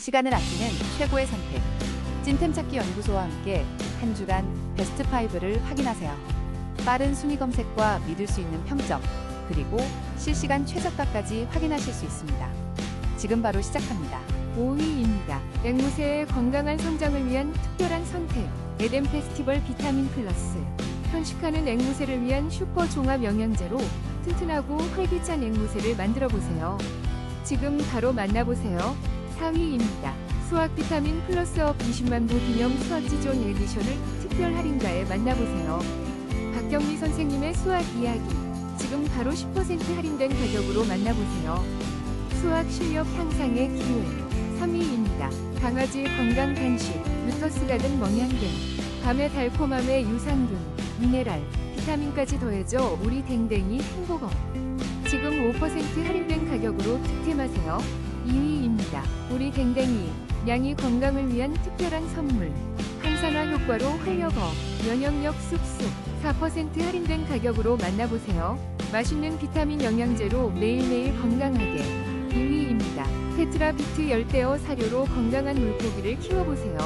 시간을 아끼는 최고의 선택. 찐템 찾기 연구소와 함께 한 주간 베스트 5를 확인하세요. 빠른 순위 검색과 믿을 수 있는 평점, 그리고 실시간 최저가까지 확인하실 수 있습니다. 지금 바로 시작합니다. 5위입니다. 앵무새의 건강한 성장을 위한 특별한 선택. 에덴 페스티벌 비타민 플러스. 편식하는 앵무새를 위한 슈퍼 종합 영양제로 튼튼하고 활기찬 앵무새를 만들어 보세요. 지금 바로 만나보세요. 4위입니다. 수학 비타민 플러스업 20만 부 기념 수학지존 에디션을 특별 할인가에 만나보세요. 박경미 선생님의 수학 이야기. 지금 바로 10% 할인된 가격으로 만나보세요. 수학 실력 향상의 기회. 3위입니다. 강아지 건강 간식, 루터스 가든 멍양갱. 밤의 달콤함에 유산균, 미네랄, 비타민까지 더해져 우리 댕댕이 행복업. 지금 5% 할인된 가격으로 득템하세요. 2위입니다. 우리 댕댕이, 양이 건강을 위한 특별한 선물. 항산화 효과로 활력업, 면역력 쑥쑥. 4% 할인된 가격으로 만나보세요. 맛있는 비타민 영양제로 매일매일 건강하게. 2위입니다. 테트라비트 열대어 사료로 건강한 물고기를 키워보세요.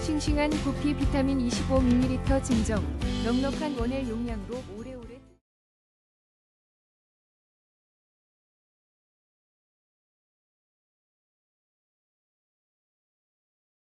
싱싱한 구피 비타민 25ml 증정, 넉넉한 원액 용량으로 오래오래